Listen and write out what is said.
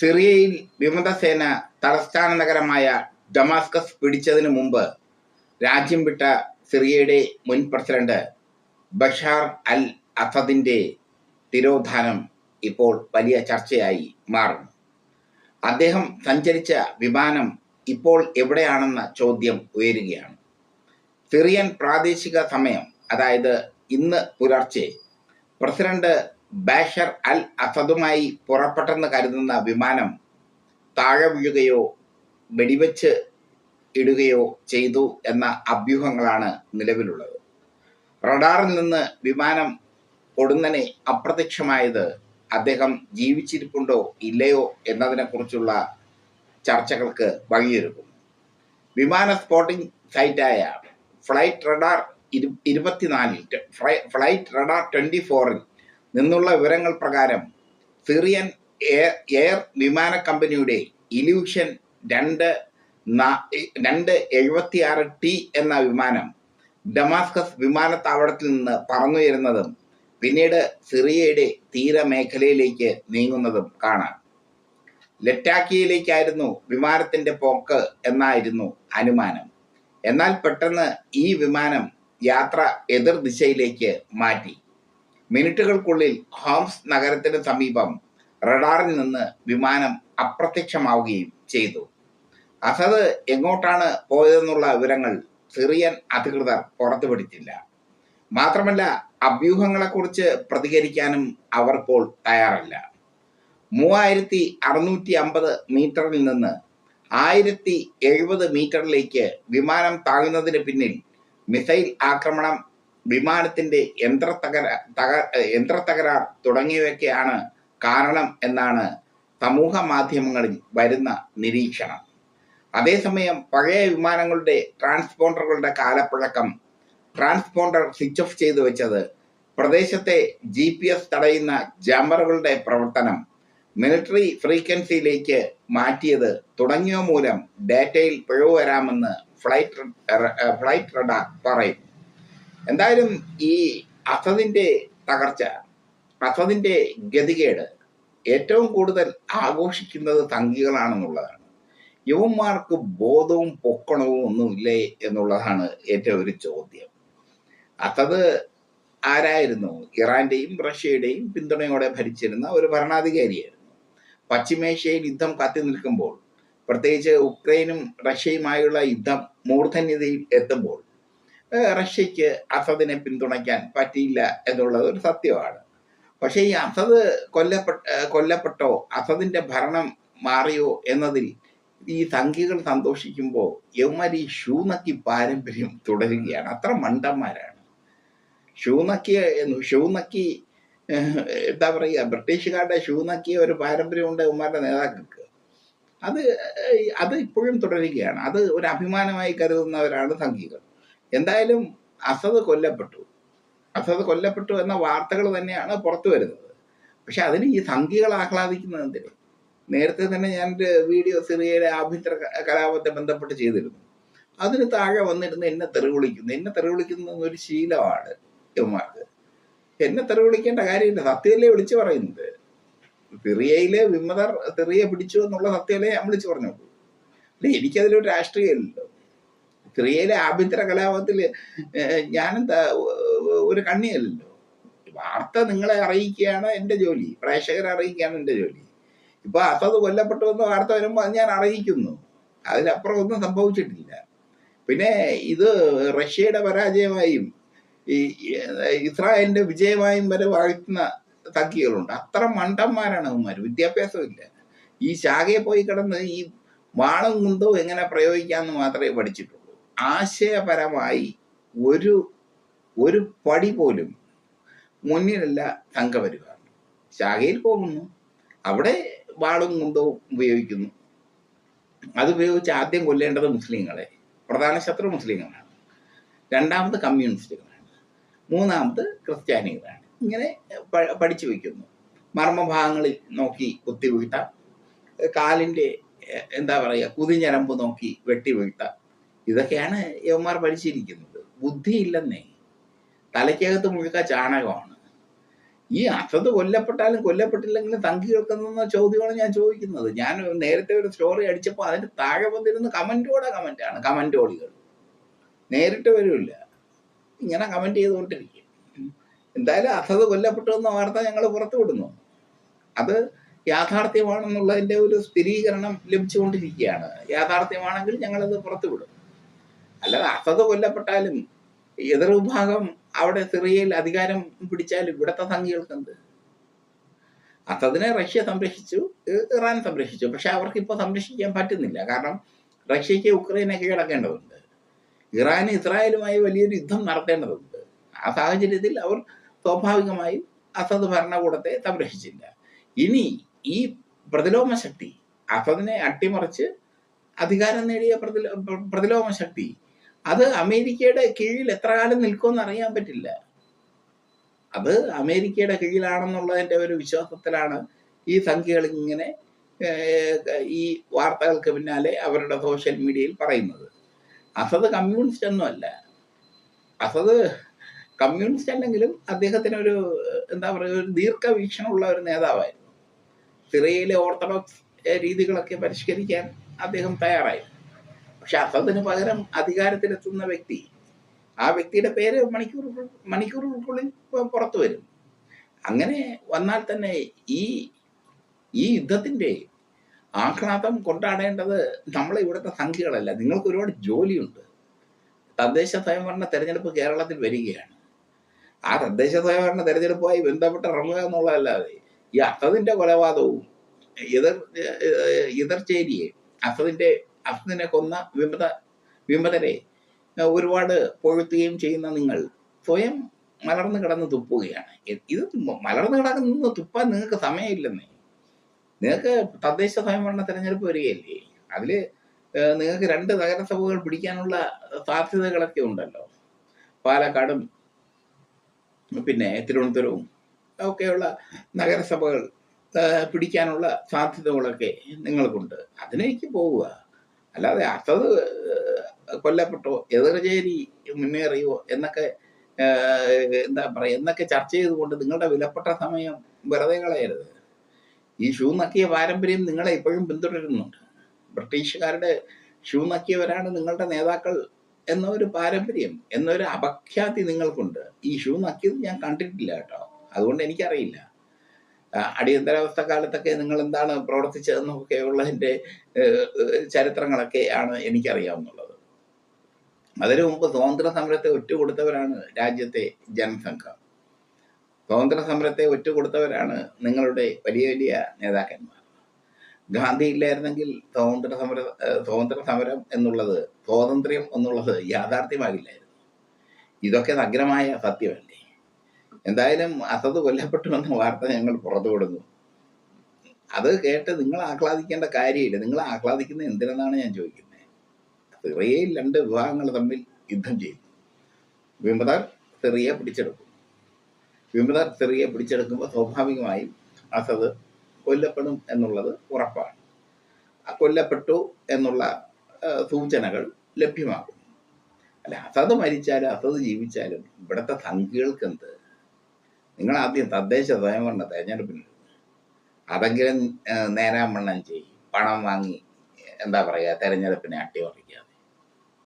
സിറിയയിൽ വിമതസേന തലസ്ഥാന നഗരമായ ഡമാസ്കസ് പിടിച്ചതിനു മുമ്പ് രാജ്യം വിട്ട സിറിയയുടെ മുൻ പ്രസിഡന്റ് ബഷാർ അൽ അസദിന്റെ തിരോധാനം ഇപ്പോൾ വലിയ ചർച്ചയായി മാറുന്നു. അദ്ദേഹം സഞ്ചരിച്ച വിമാനം ഇപ്പോൾ എവിടെയാണെന്ന ചോദ്യം ഉയരുകയാണ്. സിറിയൻ പ്രാദേശിക സമയം അതായത് ഇന്ന് പുലർച്ചെ പ്രസിഡന്റ് ബാഷർ അൽ അസദുമായി പുറപ്പെട്ടെന്ന് കരുതുന്ന വിമാനം താഴെ വീഴുകയോ വെടിവെച്ച് ഇടുകയോ ചെയ്തു എന്ന അഭ്യൂഹങ്ങളാണ് നിലവിലുള്ളത്. റഡാറിൽ നിന്ന് വിമാനം പൊടുന്നനെ അപ്രത്യക്ഷമായത് അദ്ദേഹം ജീവിച്ചിരിപ്പുണ്ടോ ഇല്ലയോ എന്നതിനെക്കുറിച്ചുള്ള ചർച്ചകൾക്ക് വഴിയൊരുക്കും. വിമാന സ്പോട്ടിംഗ് സൈറ്റായ ഫ്ലൈറ്റ് റഡാർ ഇരു ഇരുപത്തിനാലിൽ ഫ്ലൈറ്റ് റഡാർ ട്വന്റി ഫോറിൽ നിന്നുള്ള വിവരങ്ങൾ പ്രകാരം സിറിയൻ എയർ വിമാന കമ്പനിയുടെ ഇലൂഷൻ രണ്ട് രണ്ട് എഴുപത്തിയാറ് ടി എന്ന വിമാനം ഡമാസ്കസ് വിമാനത്താവളത്തിൽ നിന്ന് പറന്നുയരുന്നതും പിന്നീട് സിറിയയുടെ തീരമേഖലയിലേക്ക് നീങ്ങുന്നതും കാണാം. ലറ്റാക്കിയയിലേക്കായിരുന്നു വിമാനത്തിന്റെ പോക്ക് എന്നായിരുന്നു അനുമാനം. എന്നാൽ പെട്ടെന്ന് ഈ വിമാനം യാത്ര എതിർ ദിശയിലേക്ക് മാറ്റി. മിനിറ്റുകൾക്കുള്ളിൽ ഹോംസ് നഗരത്തിന് സമീപം റഡാറിൽ നിന്ന് വിമാനം അപ്രത്യക്ഷമാവുകയും ചെയ്തു. അസദ് എങ്ങോട്ടാണ് പോയതെന്നുള്ള വിവരങ്ങൾ സിറിയൻ അധികൃതർ പുറത്തുവിട്ടിട്ടില്ല. മാത്രമല്ല അഭ്യൂഹങ്ങളെക്കുറിച്ച് പ്രതികരിക്കാനും അവർ ഇപ്പോൾ തയ്യാറല്ല. മൂവായിരത്തി അറുന്നൂറ്റി അമ്പത് മീറ്ററിൽ നിന്ന് ആയിരത്തി എഴുപത് മീറ്ററിലേക്ക് വിമാനം താങ്ങുന്നതിന് പിന്നിൽ മിസൈൽ ആക്രമണം വിമാനത്തിന്റെ യന്ത്ര തകര തക യന്ത്ര തകരാർ തുടങ്ങിയവയൊക്കെയാണ് കാരണം എന്നാണ് സമൂഹ മാധ്യമങ്ങളിൽ വരുന്ന നിരീക്ഷണം. അതേസമയം പഴയ വിമാനങ്ങളുടെ ട്രാൻസ്പോണ്ടറുകളുടെ കാലപ്പഴക്കം ട്രാൻസ്പോണ്ടർ സ്വിച്ച് ഓഫ് ചെയ്തു വെച്ചത് പ്രദേശത്തെ ജി പി എസ് തടയുന്ന ജാമറുകളുടെ പ്രവർത്തനം മിലിറ്ററി ഫ്രീക്വൻസിയിലേക്ക് മാറ്റിയത് തുടങ്ങിയ മൂലം ഡാറ്റയിൽ പിഴവ് വരാമെന്ന് ഫ്ലൈറ്റ് ഫ്ലൈറ്റ് റഡാർ പറയും എന്തായാലും ഈ അസദിന്റെ തകർച്ച അസദിന്റെ ഗതികേട് ഏറ്റവും കൂടുതൽ ആഘോഷിക്കുന്നത് സംഘികളാണെന്നുള്ളതാണ് യുവന്മാർക്ക് ബോധവും പൊക്കണവും ഒന്നുമില്ലേ എന്നുള്ളതാണ് ഏറ്റവും ഒരു ചോദ്യം. അസദ് ആരായിരുന്നു? ഇറാന്റെയും റഷ്യയുടെയും പിന്തുണയോടെ ഭരിച്ചിരുന്ന ഒരു ഭരണാധികാരിയായിരുന്നു. പശ്ചിമേഷ്യയിൽ യുദ്ധം കത്തി നിൽക്കുമ്പോൾ പ്രത്യേകിച്ച് ഉക്രൈനും റഷ്യയുമായുള്ള യുദ്ധം മൂർധന്യതയിൽ എത്തുമ്പോൾ റഷ്യക്ക് അസദിനെ പിന്തുണയ്ക്കാൻ പറ്റിയില്ല എന്നുള്ളത് ഒരു സത്യമാണ്. പക്ഷേ ഈ അസദ് കൊല്ലപ്പെട്ട കൊല്ലപ്പെട്ടോ അസദിന്റെ ഭരണം മാറിയോ എന്നതിൽ ഈ സംഖ്യകൾ സന്തോഷിക്കുമ്പോൾ യൗമരി ഷൂനക്കി പാരമ്പര്യം തുടരുകയാണ്. അത്ര മണ്ടന്മാരാണ്. ഷൂനക്കി ഷൂനക്കി എന്താ പറയുക ബ്രിട്ടീഷുകാരുടെ ഷൂനക്കിയ ഒരു പാരമ്പര്യമുണ്ട് യൗമാരുടെ നേതാക്കൾക്ക്. അത് അത് ഇപ്പോഴും തുടരുകയാണ്. അത് ഒരു അഭിമാനമായി കരുതുന്നവരാണ് സംഘികൾ എന്തായാലും അസദ് കൊല്ലപ്പെട്ടു. അസദ് കൊല്ലപ്പെട്ടു എന്ന വാർത്തകൾ തന്നെയാണ് പുറത്തു വരുന്നത്. പക്ഷെ അതിന് ഈ സംഖ്യകൾ ആഹ്ലാദിക്കുന്നത് എന്തിന്? നേരത്തെ തന്നെ ഞാൻ ഒരു വീഡിയോ സിറിയയിലെ ആഭ്യന്തര കലാപത്തെ ബന്ധപ്പെട്ട് ചെയ്തിരുന്നു. അതിന് താഴെ വന്നിരുന്ന് എന്നെ തെറിവിളിക്കുന്നു. എന്നെ തെറിവിളിക്കുന്ന ഒരു ശീലമാണ് ഇവന്മാർക്ക്. എന്നെ തെറിവിളിക്കേണ്ട കാര്യമില്ല. സത്യമല്ലേ വിളിച്ചു പറയുന്നത്. സിറിയയിലെ വിമതർ സിറിയ പിടിച്ചു എന്നുള്ള സത്യമല്ലേ ഞാൻ വിളിച്ചു പറഞ്ഞോളൂ. എനിക്കതിലൊരു രാഷ്ട്രീയമില്ലല്ലോ. സിറിയയിലെ ആഭ്യന്തര കലാപത്തിൽ ഞാനെന്താ ഒരു കണ്ണിയല്ലല്ലോ. വാർത്ത നിങ്ങളെ അറിയിക്കുകയാണ് എന്റെ ജോലി. പ്രേക്ഷകരെ അറിയിക്കുകയാണ് എന്റെ ജോലി. ഇപ്പൊ അസത് കൊല്ലപ്പെട്ടു എന്ന വാർത്ത വരുമ്പോൾ അത് ഞാൻ അറിയിക്കുന്നു. അതിലപ്പുറം ഒന്നും സംഭവിച്ചിട്ടില്ല. പിന്നെ ഇത് റഷ്യയുടെ പരാജയമായും ഈ ഇസ്രായേലിന്റെ വിജയമായും വരെ വാഴ്ത്തുന്ന തക്കികളുണ്ട്. അത്ര മണ്ടന്മാരാണ് അവന്മാർ വിദ്യാഭ്യാസമില്ല. ഈ ശാഖയെ പോയി കിടന്ന് ഈ വാളും കുന്തവും എങ്ങനെ പ്രയോഗിക്കാമെന്ന് മാത്രമേ പഠിച്ചിട്ടുള്ളൂ. ആശയപരമായി ഒരു ഒരു പടി പോലും മുന്നിലല്ല തങ്ക വരിക. ശാഖയിൽ പോകുന്നു. അവിടെ വാളും കുന്തവും ഉപയോഗിക്കുന്നു. അത് ഉപയോഗിച്ച് ആദ്യം കൊല്ലേണ്ടത് മുസ്ലിങ്ങളെ. പ്രധാന ശത്രു മുസ്ലിങ്ങളാണ്. രണ്ടാമത് കമ്മ്യൂണിസ്റ്റുകളാണ്. മൂന്നാമത് ക്രിസ്ത്യാനികളാണ്. ഇങ്ങനെ പഠിച്ചു വയ്ക്കുന്നു. മർമ്മഭാഗങ്ങളിൽ നോക്കി കുത്തി വീഴ്ത്താം കാലിന്റെ എന്താ പറയുക കുതിഞ്ഞരമ്പ് നോക്കി വെട്ടി വീഴ്ത്താം ഇതൊക്കെയാണ് യവന്മാർ പരിശീലിക്കുന്നത് ബുദ്ധിയില്ലെന്നേ. തലയ്ക്കകത്ത് മുഴുക്ക ചാണകമാണ്. ഈ അസത് കൊല്ലപ്പെട്ടാലും കൊല്ലപ്പെട്ടില്ലെങ്കിലും തങ്കി വെക്കുന്ന ചോദ്യമാണ് ഞാൻ ചോദിക്കുന്നത്. ഞാൻ നേരത്തെ ഒരു സ്റ്റോറി അടിച്ചപ്പോൾ അതിന് താഴെ വന്നിരുന്ന കമന്റോടെ കമന്റാണ് കമന്റോളികൾ നേരിട്ട് വരില്ല. ഇങ്ങനെ കമന്റ് ചെയ്തുകൊണ്ടിരിക്കും. എന്തായാലും അസത് കൊല്ലപ്പെട്ടു എന്ന വാർത്ത ഞങ്ങൾ പുറത്തു വിടുന്നു. അത് യാഥാർത്ഥ്യമാണെന്നുള്ളതിന്റെ ഒരു സ്ഥിരീകരണം ലഭിച്ചുകൊണ്ടിരിക്കുകയാണ്. യാഥാർത്ഥ്യമാണെങ്കിൽ ഞങ്ങളത് പുറത്തു വിടും. അല്ലാതെ അസത് കൊല്ലപ്പെട്ടാലും എതിർ വിഭാഗം അവിടെ സിറിയയിൽ അധികാരം പിടിച്ചാലും ഇവിടത്തെ സംഘികൾക്ക് എന്ത് അസദിനെ റഷ്യ സംരക്ഷിച്ചു ഇറാൻ സംരക്ഷിച്ചു. പക്ഷെ അവർക്ക് ഇപ്പോൾ സംരക്ഷിക്കാൻ പറ്റുന്നില്ല. കാരണം റഷ്യക്ക് ഉക്രൈനെ കീഴടക്കേണ്ടതുണ്ട് ഇറാൻ ഇസ്രായേലുമായി വലിയൊരു യുദ്ധം നടത്തേണ്ടതുണ്ട്. ആ സാഹചര്യത്തിൽ അവർ സ്വാഭാവികമായും അസദ് ഭരണകൂടത്തെ സംരക്ഷിച്ചില്ല. ഇനി ഈ പ്രതിലോമ ശക്തി അസദിനെ അട്ടിമറിച്ച് അധികാരം നേടിയ പ്രതിലോ പ്രതിലോമ ശക്തി അത് അമേരിക്കയുടെ കീഴിൽ എത്ര കാലം നിൽക്കുമെന്ന് അറിയാൻ പറ്റില്ല. അത് അമേരിക്കയുടെ കീഴിലാണെന്നുള്ളതിന്റെ ഒരു വിശ്വാസത്തിലാണ് ഈ സംഖ്യകൾ ഇങ്ങനെ ഈ വാർത്തകൾക്ക് പിന്നാലെ അവരുടെ സോഷ്യൽ മീഡിയയിൽ പറയുന്നത്. അസദ് കമ്മ്യൂണിസ്റ്റ് ഒന്നുമല്ല അസദ് കമ്മ്യൂണിസ്റ്റ് അല്ലെങ്കിലും അദ്ദേഹത്തിന് ഒരു എന്താ പറയുക ഒരു ദീർഘവീക്ഷണമുള്ള ഒരു നേതാവായിരുന്നു. സിറിയയിലെ ഓർത്തഡോക്സ് രീതികളൊക്കെ പരിഷ്കരിക്കാൻ അദ്ദേഹം തയ്യാറായി പക്ഷെ അസദിന് പകരം അധികാരത്തിലെത്തുന്ന വ്യക്തി ആ വ്യക്തിയുടെ പേര് മണിക്കൂർ മണിക്കൂറുകൾക്കുള്ളിൽ പുറത്തു വരും. അങ്ങനെ വന്നാൽ തന്നെ ഈ ഈ യുദ്ധത്തിന്റെ ആഹ്ലാദം കൊണ്ടാടേണ്ടത് നമ്മളെ ഇവിടുത്തെ സംഖ്യകളല്ല നിങ്ങൾക്ക് ഒരുപാട് ജോലിയുണ്ട്. തദ്ദേശ സ്വയംഭരണ തെരഞ്ഞെടുപ്പ് കേരളത്തിൽ വരികയാണ്. ആ തദ്ദേശ സ്വയംഭരണ തെരഞ്ഞെടുപ്പുമായി ബന്ധപ്പെട്ട് ഇറങ്ങുക എന്നുള്ളതല്ലാതെ ഈ അസദിന്റെ കൊലപാതകവും എതിർ എതിർച്ചേരിയെ എതിർചേരിയെ അസദിനെ കൊന്ന വിമത വിമതരെ ഒരുപാട് പൊഴുത്തുകയും ചെയ്യുന്ന നിങ്ങൾ സ്വയം മലർന്നു കിടന്ന് തുപ്പുകയാണ്. ഇത് മലർന്നു കിടക്കുന്ന തുപ്പാൻ നിങ്ങൾക്ക് സമയമില്ലെന്നേ. നിങ്ങൾക്ക് തദ്ദേശ സ്വയംഭരണ തെരഞ്ഞെടുപ്പ് വരികയല്ലേ. അതിൽ നിങ്ങൾക്ക് രണ്ട് നഗരസഭകൾ പിടിക്കാനുള്ള സാധ്യതകളൊക്കെ ഉണ്ടല്ലോ. പാലക്കാടും പിന്നെ തിരുവനന്തപുരവും ഒക്കെയുള്ള നഗരസഭകൾ പിടിക്കാനുള്ള സാധ്യതകളൊക്കെ നിങ്ങൾക്കുണ്ട്. അതിലേക്ക് പോവുക. അല്ലാതെ ഏഹ് കൊല്ലപ്പെട്ടോ എതിർചേരി മുന്നേറിയോ എന്നൊക്കെ എന്താ പറയുക എന്നൊക്കെ ചർച്ച ചെയ്തുകൊണ്ട് നിങ്ങളുടെ വിലപ്പെട്ട സമയം വെറുതെ കളയരുത്. ഈ ഷൂ നക്കിയ പാരമ്പര്യം നിങ്ങളെ ഇപ്പോഴും പിന്തുടരുന്നുണ്ട്. ബ്രിട്ടീഷുകാരുടെ ഷൂ നക്കിയവരാണ് നിങ്ങളുടെ നേതാക്കൾ എന്നൊരു പാരമ്പര്യം എന്നൊരു അപഖ്യാതി നിങ്ങൾക്കുണ്ട്. ഈ ഷൂ നക്കിയത് ഞാൻ കണ്ടിട്ടില്ല കേട്ടോ. അതുകൊണ്ട് എനിക്കറിയില്ല. അടിയന്തരാവസ്ഥ കാലത്തൊക്കെ നിങ്ങൾ എന്താണ് പ്രവർത്തിച്ചതെന്നൊക്കെ ഉള്ളതിന്റെ ചരിത്രങ്ങളൊക്കെയാണ് എനിക്കറിയാവുന്നുള്ളത്. അതിനു മുമ്പ് സ്വാതന്ത്ര്യ സമരത്തെ ഒറ്റുകൊടുത്തവരാണ് രാജ്യത്തെ ജനസംഘം. സ്വാതന്ത്ര്യ സമരത്തെ ഒറ്റുകൊടുത്തവരാണ് നിങ്ങളുടെ വലിയ വലിയ നേതാക്കന്മാർ. ഗാന്ധി ഇല്ലായിരുന്നെങ്കിൽ സ്വാതന്ത്ര്യ സമര സ്വാതന്ത്ര്യ സമരം എന്നുള്ളത് സ്വാതന്ത്ര്യം എന്നുള്ളത് യാഥാർത്ഥ്യമാകില്ലായിരുന്നു. ഇതൊക്കെ നഗ്നമായ സത്യമല്ലേ? എന്തായാലും അസത് കൊല്ലപ്പെട്ടു എന്ന വാർത്ത ഞങ്ങൾ പുറത്തു വിടുന്നു. അത് കേട്ട് നിങ്ങൾ ആഹ്ലാദിക്കേണ്ട കാര്യമില്ല. നിങ്ങൾ ആഹ്ലാദിക്കുന്നത് എന്തിനെന്നാണ് ഞാൻ ചോദിക്കുന്നത്? സിറിയയിൽ രണ്ട് വിഭാഗങ്ങൾ തമ്മിൽ യുദ്ധം ചെയ്തു. വിമതർ സിറിയ പിടിച്ചെടുക്കും വിമതർ സിറിയ പിടിച്ചെടുക്കുമ്പോൾ സ്വാഭാവികമായും അസദ് കൊല്ലപ്പെടും എന്നുള്ളത് ഉറപ്പാണ്. കൊല്ലപ്പെട്ടു എന്നുള്ള സൂചനകൾ ലഭ്യമാകും അല്ല അസദ് മരിച്ചാലും അസദ് ജീവിച്ചാലും ഇവിടുത്തെ സംഖ്യകൾക്ക് എന്ത്? നിങ്ങൾ ആദ്യം തദ്ദേശ സ്വയംഭരണ തെരഞ്ഞെടുപ്പിന് അതെങ്കിലും നേരാൻ വണ്ണം ചെയ്യും. പണം വാങ്ങി എന്താ പറയുക തെരഞ്ഞെടുപ്പിനെ അട്ടിമറിക്കുക